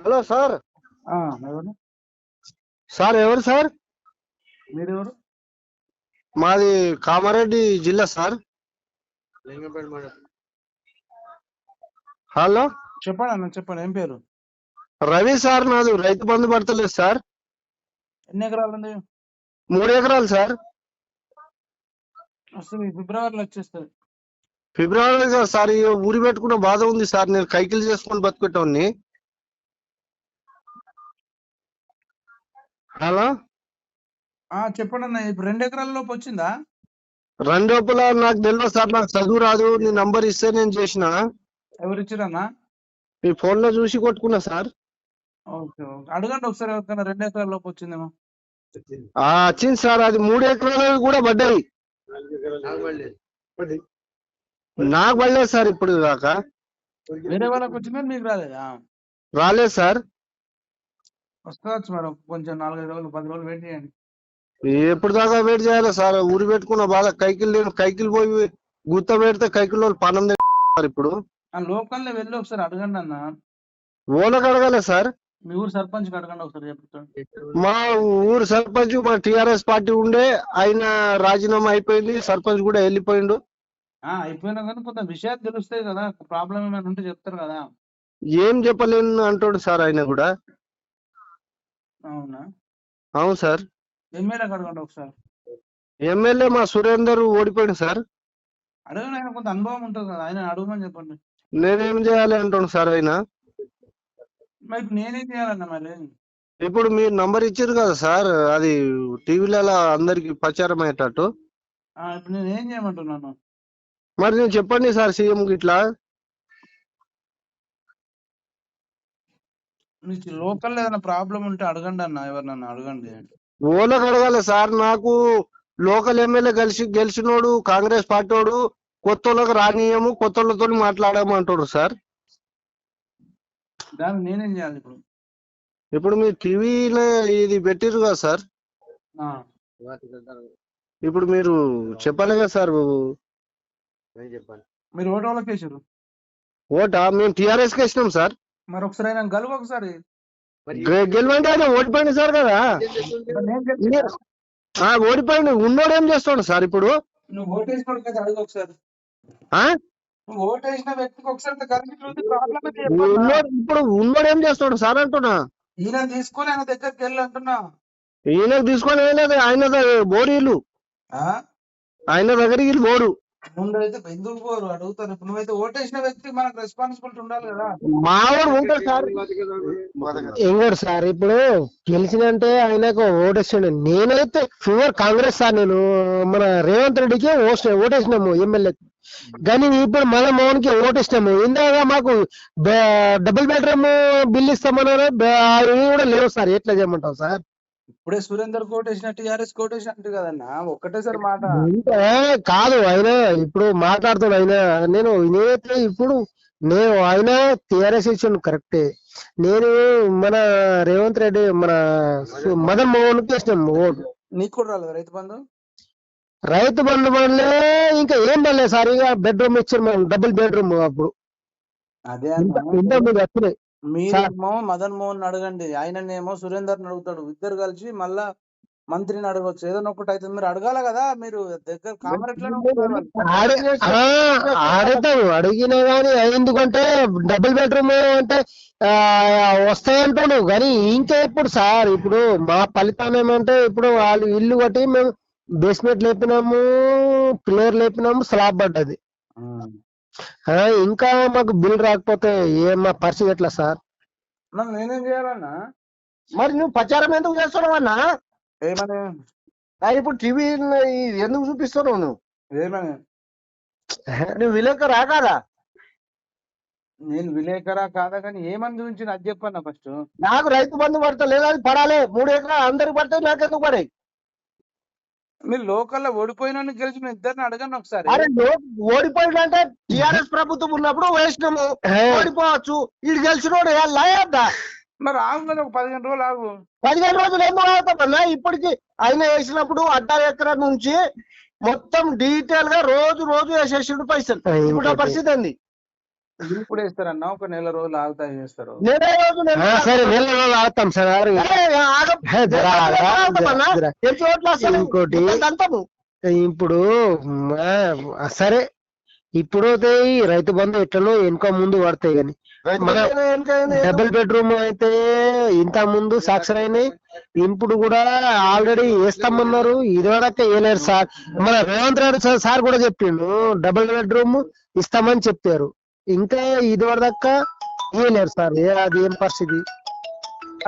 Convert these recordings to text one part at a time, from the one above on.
Hello sir. ఎవరు? Sir ఎవరు sir? మీరు ఎవరు మాది కామారెడ్డి జిల్లా సార్. హలో? చెప్పండి అన్న చెప్పండి ఏం పేరు? రవి సార్ నాది రైతు బంధు పడతలేదు సార్. ఎన్ని ఎకరాలు ఉంది మూడు ఎకరాలు సార్. వస్తుంది ఫిబ్రవరిలో వచ్చేస్తుంది ఫిబ్రవరి కదా సార్ ఊరి పెట్టుకున్న బాధ ఉంది సార్. నేను కైకిలు చేసుకొని బతుకుతాన్ని హలో? ఆ చెప్పండి అన్న ఇప్పుడు రెండు ఎకరాల లోపు వచ్చిందా? రెండు రూపాయల నాకు తెలియదు సార్ నాకు చదువు రాదు నీ నంబర్ ఇస్తే నేను చేసిన. ఎవరు ఇచ్చారన్నా మీ ఫోన్లో చూసి కొట్టుకున్నా సార్. Okay okay. అడగండి ఒకసారి ఎవరికైనా రెండు ఎకరాల లోపు వచ్చిందేమో. ఆ, వచ్చింది సార్ అది మూడు ఎకరాలు కూడా పడ్డాయి. నాకు పడలేదు సార్ ఇప్పుడు దాకా. వేరే వాళ్ళకి వచ్చిందని మీకు రాలేదా? రాలేదు సార్. వస్తుంది మేడం కొంచెం నాలుగైదు రోజులు పది రోజులు వెయిట్ చేయండి. ఎప్పుడు దాకా వెయిట్ చేయాలి సార్? ఊరి పెట్టుకున్న బాధ కైకిలు లేను కైకిలు పోయి గుత్త పెడితే కైకిల్ వాళ్ళు పనం సార్ ఇప్పుడు. లోకల్లో వెళ్ళి ఒకసారి అడగండి అన్న. ఓలకు అడగాలి సార్? మీ ఊరు సర్పంచ్కి అడగండి ఒకసారి చెప్తాను మా ఊరు సర్పంచ్ మా టిఆర్ఎస్ పార్టీ ఉండే ఆయన రాజీనామా అయిపోయింది సర్పంచ్ కూడా వెళ్ళిపోయిండు. ఆ అయిపోయినా కానీ కొంత విషయాలు తెలుస్తాయి కదా ప్రాబ్లం ఏమైనా ఉంటే చెప్తారు కదా. ఏం చెప్పలేను అంటాడు సార్ ఆయన కూడా. అవునా? అవును సార్. ఎమ్మెల్యేకి అడగండి ఒకసారి. ఎమ్మెల్యే మా సురేందర్ ఓడిపోయింది సార్. అడగండి ఆయన కొంత అనుభవం ఉంటుంది కదా ఆయన అడగమని చెప్పండి. నేనేం చేయాలి అంటాడు సార్ ఆయన? మరి నేనేం చేయాలన్న మరి? ఇప్పుడు మీరు నంబర్ ఇచ్చారు కదా సార్ అది టీవీలలో అందరికి ప్రచారం అయ్యేటట్టు. ఇప్పుడు నేను ఏం చేయమంటున్నాను? మరి నేను చెప్పండి సార్ సీఎం ఇట్లా. మీకు లోకల్ ఏదైనా ప్రాబ్లం ఉంటే అడగండి అన్న ఎవరినన్నా అడగండి. ఓలకు అడగాలి సార్. నాకు లోకల్ ఎమ్మెల్యే కలిసి గెలిచినోడు కాంగ్రెస్ పార్టీ వాడు కొత్త వాళ్ళకి రానియము కొత్త వాళ్ళతో మాట్లాడము అంటాడు సార్. దానికి నేనేం చేయాలి ఇప్పుడు? ఇప్పుడు మీరు టీవీలో ఇది పెట్టిరు కదా సార్. ఆ, ఇప్పుడు మీరు చెప్పాలి కదా సార్ మీరు ఓటు వాళ్ళకి వేసారు ఓటా? మేము టిఆర్ఎస్కి ఇచ్చినాం సార్. మరి ఒకసారి ఆయన గెలువు ఒకసారి. గెలవంటే ఆయన ఓడిపోయింది సార్ కదా. ఓడిపోయింది ఉన్నోడు ఏం చేస్తాడు సార్ ఇప్పుడు? నువ్వు ఓటు వేసిన కదా అడుగు ఒకసారి. ఆ? నువ్వు ఓటు వేసిన వ్యక్తికి ఒకసారి ఇప్పుడు ఉన్నోడు ఏం చేస్తాడు సార్ అంటున్నా? ఈయన తీసుకొని ఆయన దగ్గరికి వెళ్ళి అంటున్నా. ఈయనకు తీసుకొని వెళ్ళలేదు ఆయన దగ్గర బోరు ఇల్లు ఆ? ఆయన దగ్గరికి వీళ్ళు బోరు. ముందైతే ఎందుకు పోరు? అడుగుతారు ఇప్పుడు నువ్వైతే ఓటేసిన వ్యక్తి మనకు రెస్పాన్సిబిలిటీ ఉండాలి కదా. మావాడు ఉంటాడు సార్. ఎంగాడు సార్ ఇప్పుడు గెలిచినంటే ఆయనకు ఓటేసాడు. నేనైతే ఫీవర్ కాంగ్రెస్ సార్ నేను. మన రేవంత్ రెడ్డికి ఓటే ఓటేసినాము ఎమ్మెల్యే. కానీ ఇప్పుడు మన మోహన్కి ఓటేసినాము. ఇందాక మాకు డబుల్ బెడ్రూమ్ బిల్ ఇస్తామన్నారు. కూడా లేవు సార్. ఎట్లా చేయమంటావు సార్? ఇప్పుడే సురేందర్ కోటేసిన టిఆర్ఎస్ కోటేసిన అంటు కదన్నా. ఒక్కటేసారి మాట. అంటే కాదు ఆయన ఇప్పుడు మాట్లాడుతాడు ఆయన నేను నేనైతే ఇప్పుడు నేను ఆయన టిఆర్ఎస్ ఇచ్చాను కరెక్టే. నేను మన రేవంత్ రెడ్డి మన మదన్ మోహన్ ఇష్టం ఓటు. నీకు కూడా రాలేదు రైతు బంధు? రైతు బంధు వల్లే ఇంకా ఏం పడలేదు సార్? ఇక బెడ్రూమ్ ఇచ్చారు మనం డబుల్ బెడ్రూమ్ అప్పుడు. అదే ఇంత మీద వచ్చినాయి మీరేమో మదన్ మోహన్ అడగండి. ఆయననేమో సురేందర్ అడుగుతాడు. ఇద్దరు కలిసి మళ్ళా మంత్రిని అడగవచ్చు. ఏదైనా ఒకటి అయితే మీరు అడగాల కదా? మీరు దగ్గర అడుగుతాను అడిగినా గానీ ఎందుకంటే డబుల్ బెడ్రూమ్ అంటే వస్తాయంటాను కానీ ఇంకా ఇప్పుడు సార్ ఇప్పుడు మా ఫలితం ఏమంటే ఇప్పుడు వాళ్ళు ఇల్లు కట్టి మేము బేస్మెంట్ లేపినాము పిల్లర్ లేపినాము స్లాబ్ పడ్డది. ఇంకా మాకు బిల్ రాకపోతే ఏం మా పరిస్థితి ఎట్లా సార్? మరి నేనేం చేయాలన్నా? మరి నువ్వు ప్రచారం ఎందుకు చేస్తున్నావు అన్నా? ఏమని? ఇప్పుడు టీవీ ఎందుకు చూపిస్తున్నావు నువ్వు? ఏమని? నువ్వు విలేక రాకాదా నేను విలేకరా కాదా కానీ ఏమని గురించి నాకు చెప్పన్నా ఫస్ట్. నాకు రైతు బంధు పడతా లేదా అది పడాలి. మూడు ఎకరాలు అందరికి పడితే నాకు ఎందుకు పడాయి? మీరు లోకల్లో ఓడిపోయిన గెలిచిన ఇద్దరిని అడగండి ఒకసారి. అరే లో- ఓడిపోయిందంటే టిఆర్ఎస్ ప్రభుత్వం ఉన్నప్పుడు వేసినాము. ఓడిపోవచ్చు. ఇటు గెలిచినోడు లయద్దా మరి ఆగు కదా ఒక పదిహేను రోజులు ఆగు. పదిహేను రోజులు ఏమో అవుతామన్నా ఇప్పటికి ఆయన వేసినప్పుడు అడ్డా ఎకరా నుంచి మొత్తం డీటెయిల్గా రోజు రోజు వేసేసిండు పైసలు. ఇప్పుడు పరిస్థితి ఏంది? ఇప్పుడు వేస్తారన్న ఒక నెల రోజులు ఆగుతా చేస్తారు నెల రోజులు నెల ఆ, సరే నెల రోజులు ఆగుతాం సార్. హే, జరా, జరా? జరా. ఇంకోటి. ఇప్పుడు ఆ, సరే ఇప్పుడు అయితే ఈ రైతు బంధు ఎట్లనో వెనుక ముందు పడతాయి కానీ మన డబుల్ బెడ్రూమ్ అయితే ఇంత ముందు సాక్షర్ అయినాయి ఇప్పుడు కూడా ఆల్రెడీ వేస్తామన్నారు ఇదివరకే వేయలేరు సార్ మన రేవంత్ రెడ్డి సార్- సార్ కూడా చెప్పిండు డబుల్ బెడ్రూమ్ ఇస్తామని చెప్పారు ఇంకా ఇదివరదాకా వేయలేరు సార్ ఏ అది ఏం పరిస్థితి?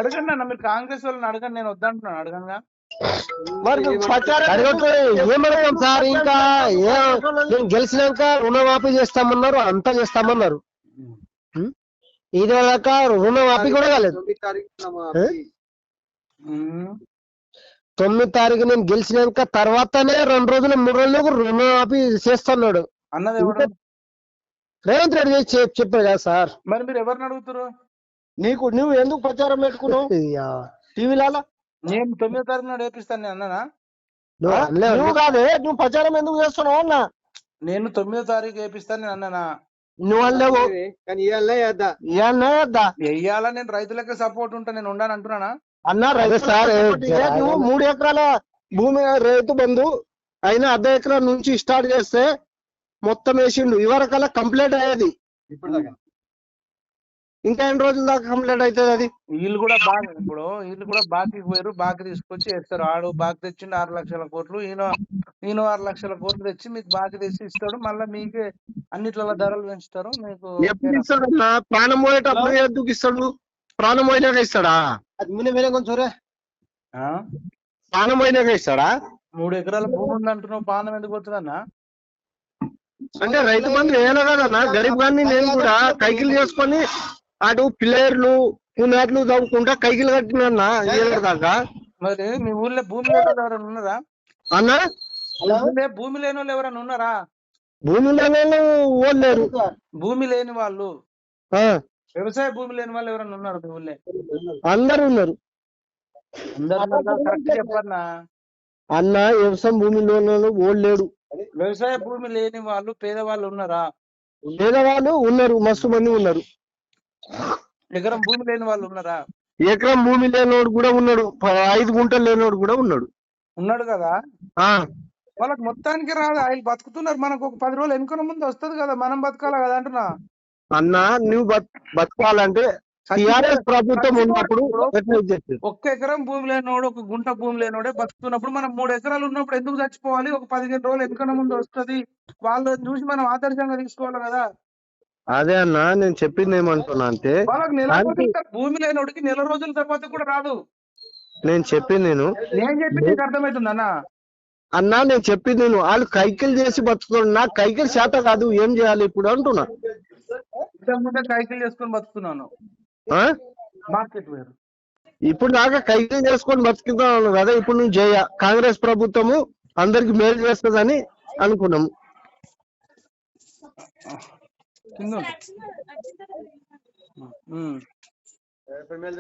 అడగండి అన్న మీరు కాంగ్రెస్ వాళ్ళని అడగండి నేను వద్దంటున్నాను అడగంగా. మరి ప్రచారం అడగట్లే ఏమడతాం సార్ ఇంకా ఏ నేను గెలిచినాక రుణమాఫీ చేస్తామన్నారు అంతా చేస్తామన్నారు? ఇది దాకా రుణమాఫీ కూడా కాలేదు. తొమ్మిది తారీఖు నేను గెలిచినాక తర్వాతనే రెండు రోజులు మూడు రోజులకు రుణమాఫీ చేస్తున్నాడు. రేవంత్ రెడ్డి చేసి చెప్- చెప్పాడు కదా సార్. మరి మీరు ఎవరిని అడుగుతారు నీకు నువ్వు ఎందుకు ప్రచారం పెట్టుకున్నావు. టీవీలలో? నేను తొమ్మిదో తారీఖు నాడు వేపిస్తాను నేను అన్నానా? నువ్వు కాదే నువ్వు ప్రచారం ఎందుకు చేస్తున్నావు అన్న? నేను తొమ్మిదో తారీఖు వేపిస్తాను నేను అన్నానా? నువ్వు అనలేవు కానీ నేను రైతులకే సపోర్ట్ ఉంటా నేను ఉండాను అంటున్నానా? అన్న రైతు సార్, నువ్వు మూడు ఎకరాల భూమి రైతు బంధు అయినా అర్ధ ఎకరం నుంచి స్టార్ట్ చేస్తే మొత్తం వేసిండు. ఇవరకల్లా కంప్లీట్ అయ్యేది. ఇప్పుడు దాకా ఇంకా ఎన్ని రోజుల దాకా కంప్లీట్ అవుతుంది అది? వీళ్ళు కూడా బాగా ఇప్పుడు వీళ్ళు కూడా బాకీ పోయారు బాకీ తీసుకొచ్చి వేస్తారు. ఆడు బాకీ తెచ్చిండు ఆరు లక్షల కోట్లు. ఈయన ఈయన ఆరు లక్షల కోట్లు తెచ్చి మీకు బాకీ తెచ్చి ఇస్తాడు. మళ్ళీ మీకే అన్నిట్లలో ధరలు పెంచుతారు. మీకు ఎప్పుడు ఇస్తాడు అన్న ప్రాణం పోయేటప్పుడు ఎందుకు ఇస్తాడు? ప్రాణం పోయినాక ఇస్తాడా? అది మునే వేరే కొంచెం రే. ప్రాణం పోయినాక ఇస్తాడా? మూడు ఎకరాల భూమి ఉంది అంటున్నావు పానం ఎందుకు పోతుందన్నా? అంటే రైతు బంధు వేయాలి కదన్నా గరీబ్ గారిని నేను కూడా కైకిలు చేసుకొని అటు పిల్లేర్లు పునాట్లు తవ్వుకుంటా కైకిలు కట్టినా ఏళ్ళ దాకా? మరి మీ ఊర్లో భూమి లేని వాళ్ళు ఎవరైనా ఉన్నారా అన్న భూమి లేని వాళ్ళు ఎవరైనా ఉన్నారా భూమిలో ఓడలేరు భూమి లేని వాళ్ళు. వ్యవసాయ భూమి లేని వాళ్ళు ఎవరైనా ఉన్నారు మీ ఊళ్ళో? అందరు ఉన్నారు. అందరు కరెక్ట్ చెప్పన్నా? అన్న వ్యవసాయం భూమిలో ఓడలేడు వ్యవసాయ భూమి లేని వాళ్ళు పేదవాళ్ళు ఉన్నారా? పేదవాళ్ళు ఉన్నారు మస్తు మంది ఉన్నారు. ఎకరం భూమి లేని వాళ్ళు ఉన్నారా? ఎకరం భూమి లేనోడు కూడా ఉన్నాడు ఐదు గుంటలు లేనోడు కూడా ఉన్నాడు. ఉన్నాడు కదా? ఆ. వాళ్ళకి మొత్తానికి రాదు ఆయన బతుకుతున్నారు మనకు ఒక పది రోజులు వెనుకన ముందు వస్తది కదా మనం బతకాలి కదా అంటున్నా? అన్న నువ్వు బత్- బతకాలంటే టిఆర్ఎస్ ప్రభుత్వం ఉన్నప్పుడు? ఒక్క ఎకరం భూమి లేనోడు ఒక గుంట భూమి లేనోడే బతుకుతున్నప్పుడు మనం మూడు ఎకరాలు ఉన్నప్పుడు ఎందుకు చచ్చిపోవాలి? ఒక పదిహేను రోజులు వెనుకన ముందు వస్తది. వాళ్ళని చూసి మనం ఆదర్శంగా తీసుకోవాలి కదా. అదే అన్న నేను చెప్పింది ఏమంటున్నా అంటే వాళ్ళకి నెల దానికి- రోజుల తర్వాత భూమి లేనోడికి నెల రోజుల తర్వాత కూడా రాదు. నేను చెప్పింది నేను. నేను చెప్పి నీకు అర్థమవుతుంది అన్న? అన్నా నేను చెప్పింది నేను. వాళ్ళు కైకిలు చేసి బతుకుతున్నాడు నాకు కైకిలు శాత కాదు. ఏం చేయాలి ఇప్పుడు అంటున్నా. ఇంతకుముందే కైకిలు చేసుకొని బతుకుతున్నాను? మార్కెట్ వేరు ఇప్పుడు దాకా కైకిలు చేసుకొని బతుకుతున్నాను కదా ఇప్పుడు నువ్వు చేయ కాంగ్రెస్ ప్రభుత్వము అందరికి మేలు చేస్తుందని అనుకున్నాము.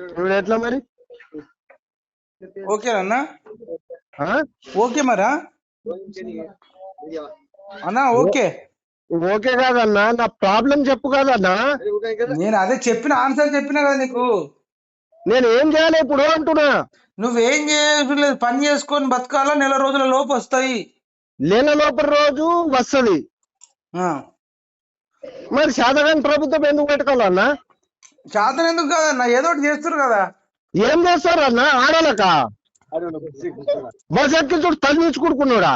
ఇప్పుడు ఎట్లా మరి? ఓకే అన్న? ఓకే మరా? అన్న ఓకే. ఓకే కాదన్నా నా ప్రాబ్లం చెప్పు కాదన్నా. నేను అదే చెప్పిన ఆన్సర్ చెప్పినా కదా నీకు? నేను ఏం చేయాలి ఇప్పుడు అంటున్నా? నువ్వేం చేయలేదు పని చేసుకొని బతకాలా నెల రోజుల లోపు వస్తాయి. నెల లోపల రోజు వస్తది. ఆ. మరి శాతగాని ప్రభుత్వం ఎందుకు పెట్టుకోవాలన్నా? శాతం ఎందుకు కాదన్న? ఏదో ఒకటి చేస్తారు కదా. ఏం చేస్తారు అన్న ఆడలక బస్ ఎక్కి చూడు తల్లించుకుంటున్నాడా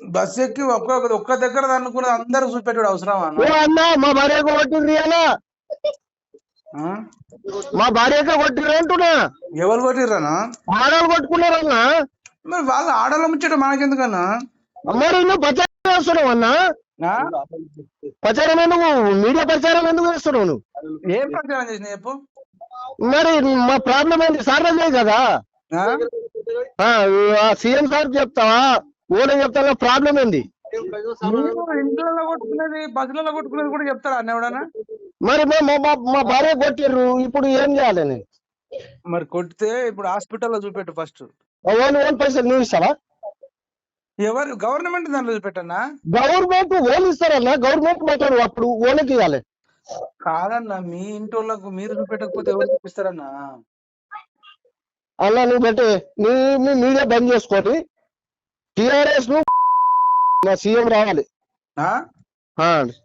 బస్ ఎక్కి ఒక్క ఒక్క దగ్గర అనుకున్నది అందరు చూపెట్టాడు అవసరమా ఓ అన్న మా అలా ఆ? మా భార్యకే కొట్టిర్రు అంటున్నా. ఎవరు కొట్టిర్రనా ఆడలు కొట్టుకున్నారన్నా? మరి వాళ్ళు ఆడల ముచ్చట మనకెందుకన్నా? మరి నువ్వు ప్రచారం చేస్తున్నావు అన్న? ప్రచారం ఎందుకు? మీడియా ప్రచారం ఎందుకు చేస్తున్నావు నువ్వు? ఏం ప్రచారం చేసిన చెప్పు? మరి మా ప్రాబ్లం ఏంటి సార్లే కదా? ఆ? సీఎం సార్ చెప్తావా? ఓనే చెప్తా ప్రాబ్లం ఏంది? మీరు ఇంట్లో కొట్టుకునేది? బస్సులలో కొట్టుకునేది కూడా చెప్తారా అన్న ఎవడన్నా? మరి మా- భార్య కొట్టిర్రు. ఇప్పుడు ఏం చేయాలి నేను? మరి కొడితే ఇప్పుడు హాస్పిటల్లో చూపెట్టు ఫస్ట్. ఓన్ ఓన్ పైసలు నువ్వు ఇస్తావా? ఎవరు? గవర్నమెంట్ దాంట్లో పెట్టన్నా గవర్నమెంట్ ఓన్ ఇస్తారన్నా? గవర్నమెంట్ మాట్లాడు అప్పుడు ఓన్కి ఇవ్వాలి. కాదన్నా మీ ఇంటి వాళ్ళకు మీరు చూపెట్టకపోతే ఎవరు చూపిస్తారన్నా? అలా నువ్వు పెట్టి నీ మీడియా బంద్ చేసుకొని టిఆర్ఎస్ను మా సీఎం రావాలి.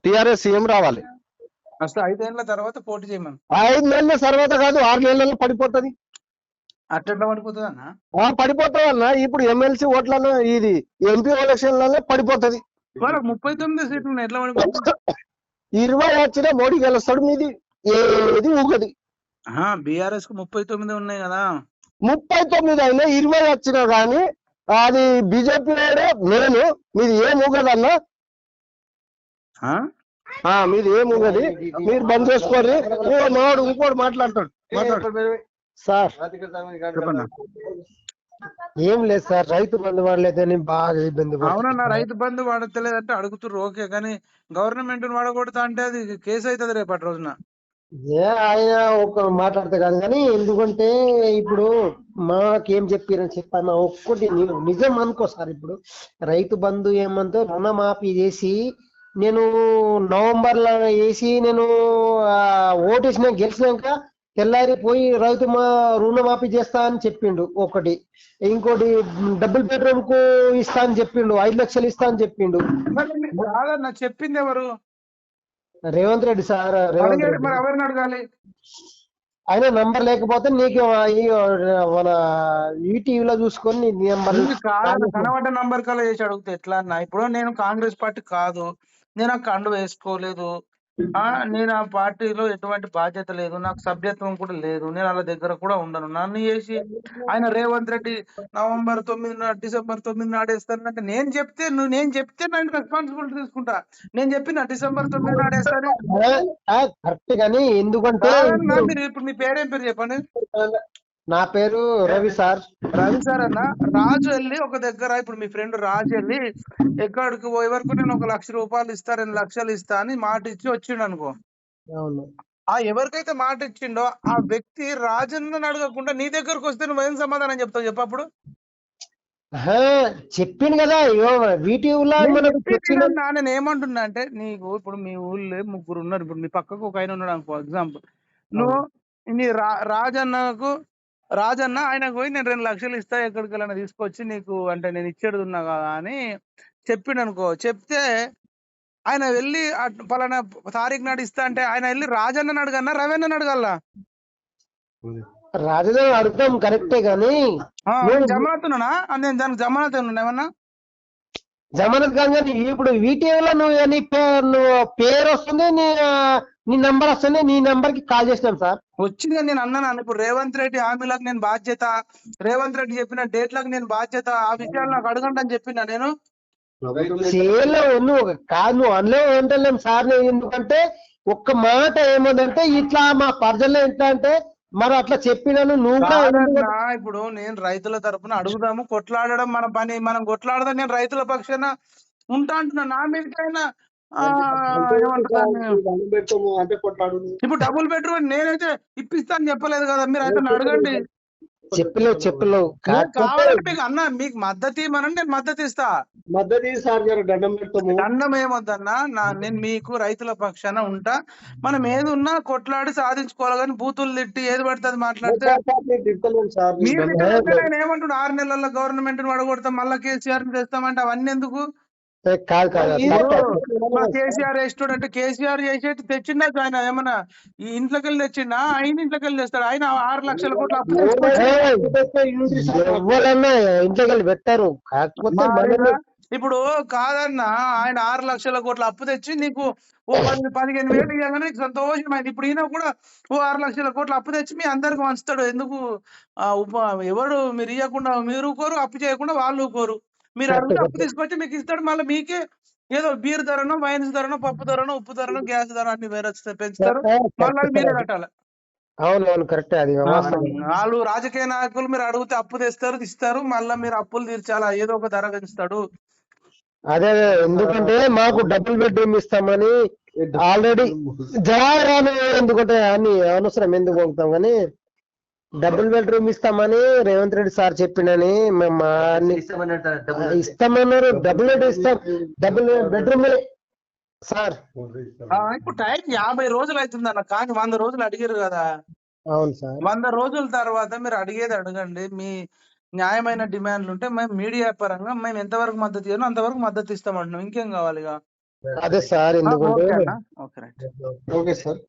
టిఆర్ఎస్ సీఎం రావాలి. అసలు ఐదేళ్ళ తర్వాత పోటీ చేయమని ఐదు నెలల తర్వాత కాదు ఆరు నెలల్లో పడిపోతుంది. అట్లా పడిపోతుంది అన్న పడిపోతుంది అన్న ఇప్పుడు ఎమ్మెల్సీ ఓట్లలో ఇది ఎంపీ ఎలక్షన్లలో పడిపోతుంది. ముప్పై తొమ్మిది సీట్లు ఎట్లా పడిపోతుంది? ఇరవై వచ్చినా మోడీ గెలుస్తాడు మీది ఏది ఊగది. బీఆర్ఎస్కు ముప్పై తొమ్మిది ఉన్నాయి కదా. ముప్పై తొమ్మిది అయినా ఇరవై వచ్చినా కానీ అది బీజేపీ నేను మీది ఏం? ఆ, మీది ఏం ఊగది? మీరు బంద్ చేసుకోండి. మావాడు ఇంకోటి మాట్లాడతాడు. మాట్లాడు. సార్. ఏం లేదు సార్. రైతు బంధు వాడలేదని బాగా ఇబ్బంది అవునన్నా రైతు బంధు వాడతలేదంటే అడుగుతుర్రు. ఓకే కానీ గవర్నమెంట్ వాడకూడదు అంటే అది కేసు అవుతుంది రేపటి రోజున. ఆయన ఒక మాట్లాడితే కాదు కానీ ఎందుకంటే ఇప్పుడు మాకేం చెప్పారని చెప్పాను ఒక్కటి నిజం అనుకో సార్ ఇప్పుడు. రైతు బంధు ఏమంటే రుణమాఫీ చేసి నేను నవంబర్లో వేసి నేను ఓటేసిన గెలిచినాక తెల్లారి పోయి రైతు మా రుణమాఫీ చేస్తా అని చెప్పిండు ఒకటి. ఇంకోటి డబుల్ బెడ్రూమ్కు ఇస్తా అని చెప్పిండు ఐదు లక్షలు ఇస్తా అని చెప్పిండు. చెప్పింది ఎవరు? రేవంత్ రెడ్డి సార్ రేవంత్ అడిగాడు రెడ్డి. మరి ఎవరిని అడగాలి? ఆయన నంబర్ లేకపోతే నీకు ఈ మన ఈటీవీలో చూసుకొని నీ నంబర్ కనబడ్డ నంబర్ కల్లా చేసి అడిగితే ఎట్లా అన్న? ఇప్పుడు నేను కాంగ్రెస్ పార్టీ కాదు నేను ఆ కండు వేసుకోలేదు ఆ నేను ఆ పార్టీలో ఎటువంటి బాధ్యత లేదు నాకు సభ్యత్వం కూడా లేదు నేను వాళ్ళ దగ్గర కూడా ఉండను. నన్ను చేసి ఆయన రేవంత్ రెడ్డి నవంబర్ తొమ్మిది నాడు డిసెంబర్ తొమ్మిది నాడు వేస్తానంటే నేను చెప్తే నువ్వు నేను చెప్తే నేను రెస్పాన్సిబిలిటీ తీసుకుంటా. నేను చెప్పిన డిసెంబర్ తొమ్మిది నాడు వేస్తాను. కరెక్ట్ గాని ఎందుకంటే కాదన్నా, మీరు ఇప్పుడు మీ పేరేం పేరు చెప్పండి? నా పేరు రవి సార్. రవి సార్ అన్న రాజు వెళ్ళి ఒక దగ్గర ఇప్పుడు మీ ఫ్రెండ్ రాజు వెళ్ళి ఎక్కడికి పోయే వరకు నేను ఒక లక్ష రూపాయలు ఇస్తా రెండు లక్షలు ఇస్తా అని మాట ఇచ్చి వచ్చిండు అనుకో. అవును. ఆ ఎవరికైతే మాట ఇచ్చిండో ఆ వ్యక్తి రాజన్న అడగకుండా నీ దగ్గరకు వస్తే నువ్వు ఏం సమాధానం చెప్తావు చెప్పప్పుడు ఆహా, చెప్పిండు కదా చెప్పిండు నా నేను ఏమంటున్నా అంటే నీకు ఇప్పుడు మీ ఊళ్ళో ముగ్గురు ఉన్నారు ఇప్పుడు మీ పక్కకు ఒక ఆయన ఉన్నాడు అనుకో ఎగ్జాంపుల్ నువ్వు నీ రాజన్నకు రాజన్న ఆయనకు పోయి నేను రెండు లక్షలు ఇస్తా ఎక్కడికి వెళ్ళినా తీసుకొచ్చి నీకు అంటే నేను ఇచ్చేది ఉన్నా కదా అని చెప్పిండు అనుకో చెప్తే ఆయన వెళ్ళి పలానా తారీఖు నాడు ఇస్తా అంటే ఆయన వెళ్ళి రాజన్న అడగన్నా రవీణ అడగల్లా రాజధాని అర్థం కరెక్టే గాని ఆ, నేను- దానికి జమానత్ ఉన్నా ఏమన్నా? జమానత్ కానీ ఇప్పుడు వీటీవీలో నువ్వు నీ పేరు నువ్వు పేరు వస్తుంది నీ నీ నంబర్ వస్తుంది నీ నంబర్కి కాల్ చేసినాం సార్. వచ్చింది నేను అన్నాను? ఇప్పుడు రేవంత్ రెడ్డి హామీలకు నేను బాధ్యత. రేవంత్ రెడ్డి చెప్పిన డేట్లకు నేను బాధ్యత. ఆ విషయాలు నాకు అడగండి అని చెప్పిన నేను? నువ్వు కాదు నువ్వు అనలే అంటలేం సార్ ఎందుకంటే ఒక్క మాట ఏమందంటే ఇట్లా మా పరిజల్లో ఎట్లా అంటే మరి అట్లా చెప్పినాను నువ్వు ఇప్పుడు నేను రైతుల తరపున అడుగుదాము కొట్లాడడం మన పని మనం కొట్లాడదాం నేను రైతుల పక్షాన ఉంటా అంటున్నా నా మీదకైనా. ఆ, ఏమంటారు దాన్ని? అంటే కొట్టాడు ఇప్పుడు డబుల్ బెడ్రూమ్ నేనైతే ఇప్పిస్తా అని చెప్పలేదు కదా మీరు అయితే అడగండి. చెప్పలేవు చెప్పలేవు కావాలంటే మీకు అన్న మీకు మద్దతు ఇవ్వమని నేను మద్దతు ఇస్తా. మద్దతు సార్ గారు దండం పెడతాము. దండం ఏమొద్దన్నా నా నేను మీకు రైతుల పక్షాన ఉంటా. మనం ఏది ఉన్నా కొట్లాడి సాధించుకోవాలి కానీ బూతులు తిట్టి ఏది పడితే అది మాట్లాడితే నేను ఏమంటున్నా ఆరు నెలల్లో గవర్నమెంట్ పడగొడతాం మళ్ళీ కేసీఆర్ తెస్తామంటే అవన్నీ ఎందుకు? కాదు కాదు మా కేసీఆర్ వేస్తాడు అంటే కేసీఆర్ చేసేది తెచ్చిండా ఆయన ఏమన్నా? ఈ ఇంట్లోకి వెళ్ళి తెచ్చిండా? ఆయన ఇంట్లోకి వెళ్ళి తెస్తాడు? ఆయన ఆరు లక్షల కోట్ల ఎవరన్నా ఇంట్లోకి వెళ్ళి పెట్టారు. కాకపోతే ఇప్పుడు కాదన్నా ఆయన ఆరు లక్షల కోట్ల అప్పు తెచ్చి నీకు ఓ పది పదిహేను వేలు ఇవ్వగానే నీకు సంతోషమైంది. ఇప్పుడు ఈయన కూడా ఓ ఆరు లక్షల కోట్ల అప్పు తెచ్చి మీ అందరికి వంచుతాడు ఎందుకు? ఎవడు మీరు ఇవ్వకుండా మీరు ఊకోరు అప్పు చేయకుండా వాళ్ళు ఊకోరు. మీరు అడిగితే అప్పు తీసుకొచ్చి మీకు ఇస్తాడు మళ్ళీ మీకే ఏదో బీర్ ధరనో వైన్స్ ధరనో పప్పు ధరనో ఉప్పు ధరనో గ్యాస్ ధర అన్ని వేరే పెంచుతారు. మళ్ళీ మీరే కట్టాలి. అవును అవును కరెక్టే అది వాళ్ళు రాజకీయ నాయకులు మీరు అడిగితే అప్పు తెస్తారు ఇస్తారు మళ్ళీ మీరు అప్పులు తీర్చాలా ఏదో ఒక ధర పెంచుతాడు. అదే అదే ఎందుకంటే మాకు డబుల్ బెడ్రూమ్ ఇస్తామని ఆల్రెడీ జవారాను ఎందుకంటే అన్ని అనవసరం ఎందుకు పోతాం కానీ డబుల్ బెడ్రూమ్ ఇస్తామని రేవంత్ రెడ్డి సార్ చెప్పిండని మేము ఇస్తామన్నారు. డబుల్ బెడ్ ఇస్తాం. డబుల్ బెడ్రూమ్ సార్ ఇప్పుడు టైం యాభై రోజులు అవుతుంది అన్న. కానీ వంద రోజులు అడిగారు కదా. అవును సార్. వంద రోజుల తర్వాత మీరు అడిగేది అడగండి. మీ న్యాయమైన డిమాండ్లు ఉంటే మేము మీడియా పరంగా మేము ఎంతవరకు మద్దతు ఇవ్వను అంతవరకు మద్దతు ఇస్తామంటున్నాం. ఇంకేం కావాలి ఇక? అదే సార్ ఎందుకంటే ఓకే అన్న. Okay right. Okay sir.